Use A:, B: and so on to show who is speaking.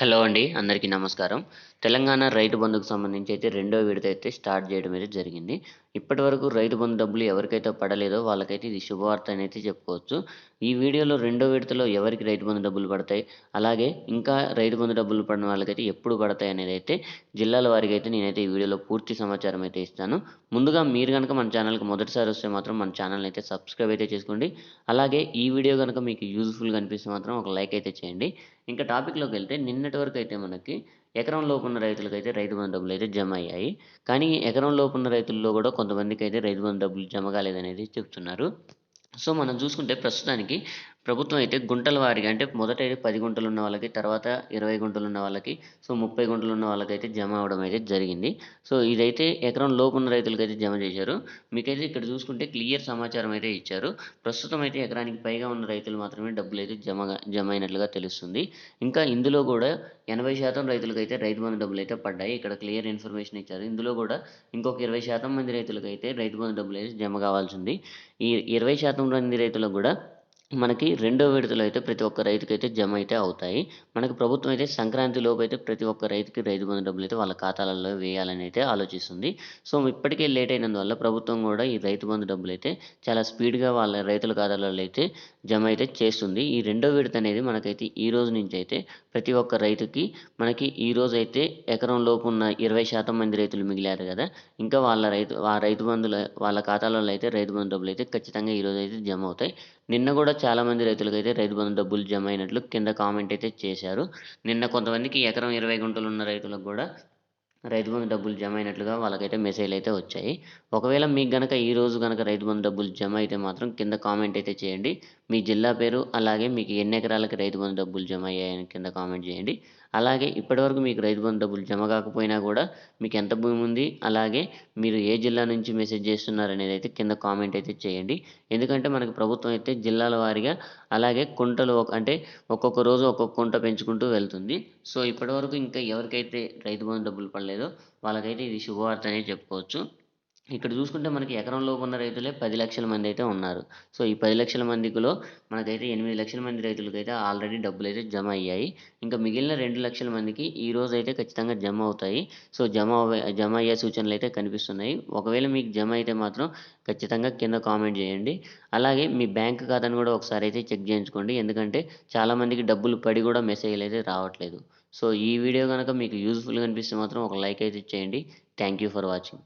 A: Hello అండి అందరికీ నమస్కారం. తెలంగాణ రైతు బంధుకు సంబంధించి అయితే రెండో విడత అయితే స్టార్ట్ చేయడం అయితే జరిగింది. ఇప్పటి వరకు రైతు బంధు డబ్బులు ఎవరికైతే పడలేదో వాళ్ళకైతే ఇది శుభవార్త అని అయితే చెప్పుకోవచ్చు. ఈ వీడియోలో రెండో విడతలో ఎవరికి రైతు బంధు డబ్బులు పడతాయి అలాగే ఇంకా రైతు బంధు డబ్బులు పడిన వాళ్ళకైతే ఎప్పుడు పడతాయి అనేది అయితే జిల్లాల వారికి అయితే నేనైతే ఈ వీడియోలో పూర్తి సమాచారం అయితే ఇస్తాను. ముందుగా మీరు కనుక మన ఛానల్కి మొదటిసారి వస్తే మాత్రం మన ఛానల్ అయితే సబ్స్క్రైబ్ అయితే చేసుకోండి. అలాగే ఈ వీడియో కనుక మీకు యూజ్ఫుల్గా అనిపిస్తే మాత్రం ఒక లైక్ అయితే చేయండి. ఇంకా టాపిక్లోకి వెళ్తే నిన్నటి వరకు అయితే మనకి ఎకరం లోపు ఉన్న రైతులకైతే రైతు బంధు డబ్బులు అయితే జమ అయ్యాయి. కానీ ఎకరం లోపు ఉన్న రైతుల్లో కూడా కొంతమందికి అయితే రైతు బంధు డబ్బులు జమ కాలేదనేది చెప్తున్నారు. సో మనం చూసుకుంటే ప్రస్తుతానికి ప్రభుత్వం అయితే గుంటల వారిగా అంటే మొదట అయితే పది గుంటలు ఉన్న వాళ్ళకి తర్వాత ఇరవై గుంటలు ఉన్న వాళ్ళకి సో ముప్పై గుంటలు ఉన్న వాళ్ళకైతే జమ అవడం అయితే జరిగింది. సో ఇదైతే ఎకరం లోపు ఉన్న రైతులకైతే జమ చేశారు. మీకైతే ఇక్కడ చూసుకుంటే క్లియర్ సమాచారం అయితే ఇచ్చారు. ప్రస్తుతం అయితే ఎకరానికి పైగా ఉన్న రైతులు మాత్రమే డబ్బులు అయితే జమ జమ అయినట్లుగా తెలుస్తుంది. ఇంకా ఇందులో కూడా ఎనభై శాతం రైతులకైతే రైతు బంధు డబ్బులు అయితే పడ్డాయి. ఇక్కడ క్లియర్ ఇన్ఫర్మేషన్ ఇచ్చారు. ఇందులో కూడా ఇంకొక ఇరవై శాతం మంది రైతులకైతే రైతు బంధు డబ్బులు అయితే జమ కావాల్సింది ఈ ఇరవై శాతం మంది రైతులకు కూడా మనకి రెండో విడతలో అయితే ప్రతి ఒక్క రైతుకి అయితే జమ అయితే అవుతాయి. మనకి ప్రభుత్వం అయితే సంక్రాంతి లోపు అయితే ప్రతి ఒక్క రైతుకి రైతు బంధు డబ్బులు అయితే వాళ్ళ ఖాతాలలో వేయాలని అయితే ఆలోచిస్తుంది. సో ఇప్పటికే లేట్ అయినందువల్ల ప్రభుత్వం కూడా ఈ రైతు బంధు డబ్బులు అయితే చాలా స్పీడ్గా వాళ్ళ రైతుల ఖాతాలలో అయితే జమ అయితే చేస్తుంది. ఈ రెండో విడత అనేది మనకైతే ఈ రోజు నుంచి అయితే ప్రతి ఒక్క రైతుకి మనకి ఈ రోజు అయితే ఎకరం లోపు ఉన్న ఇరవై శాతం మంది రైతులు మిగిలారు కదా. ఇంకా వాళ్ళ రైతు ఆ రైతు బంధుల వాళ్ళ ఖాతాలలో అయితే రైతు బంధు డబ్బులు అయితే ఖచ్చితంగా ఈరోజు అయితే జమ అవుతాయి. నిన్న కూడా చాలామంది రైతులకైతే రైతు బంధు డబ్బులు జమ అయినట్లు కింద కామెంట్ అయితే చేశారు. నిన్న కొంతమందికి ఎకరం ఇరవై గుంటలు ఉన్న రైతులకు కూడా రైతు బంధు డబ్బులు జమ అయినట్లుగా వాళ్ళకైతే మెసేజ్లు అయితే వచ్చాయి. ఒకవేళ మీకు గనక ఈ రోజు కనుక రైతు బంధు డబ్బులు జమ అయితే మాత్రం కింద కామెంట్ అయితే చేయండి. మీ జిల్లా పేరు అలాగే మీకు ఎన్ని ఎకరాలకి రైతు బంధు డబ్బులు జమ అయ్యాయని కింద కామెంట్ చేయండి. అలాగే ఇప్పటివరకు మీకు రైతు బంధు డబ్బులు జమ కాకపోయినా కూడా మీకు ఎంత భూమి ఉంది అలాగే మీరు ఏ జిల్లా నుంచి మెసేజ్ చేస్తున్నారు అనేది అయితే కింద కామెంట్ అయితే చేయండి. ఎందుకంటే మనకి ప్రభుత్వం అయితే జిల్లాల వారీగా అలాగే కుంటలు అంటే ఒక్కొక్క రోజు ఒక్కొక్క కుంట పెంచుకుంటూ వెళ్తుంది. సో ఇప్పటివరకు ఇంకా ఎవరికైతే రైతు బంధు డబ్బులు పడలేదు వాళ్ళకైతే ఇది శుభవార్త అనేది చెప్పుకోవచ్చు. ఇక్కడ చూసుకుంటే మనకి ఎకరంలో ఉన్న రైతులే పది లక్షల మంది అయితే ఉన్నారు. సో ఈ పది లక్షల మందికిలో మనకైతే ఎనిమిది లక్షల మంది రైతులకైతే ఆల్రెడీ డబ్బులు అయితే జమ అయ్యాయి. ఇంకా మిగిలిన రెండు లక్షల మందికి ఈ రోజు అయితే ఖచ్చితంగా జమ అవుతాయి. సో జమ జమ అయ్యే సూచనలు అయితే కనిపిస్తున్నాయి. ఒకవేళ మీకు జమ అయితే మాత్రం ఖచ్చితంగా కింద కామెంట్ చేయండి. అలాగే మీ బ్యాంక్ ఖాతాను కూడా ఒకసారి అయితే చెక్ చేయించుకోండి. ఎందుకంటే చాలామందికి డబ్బులు పడి కూడా మెసేజ్లు అయితే రావట్లేదు. సో ఈ వీడియో కనుక మీకు యూజ్ఫుల్గా అనిపిస్తే మాత్రం ఒక లైక్ అయితే ఇచ్చేయండి. Thank you for watching.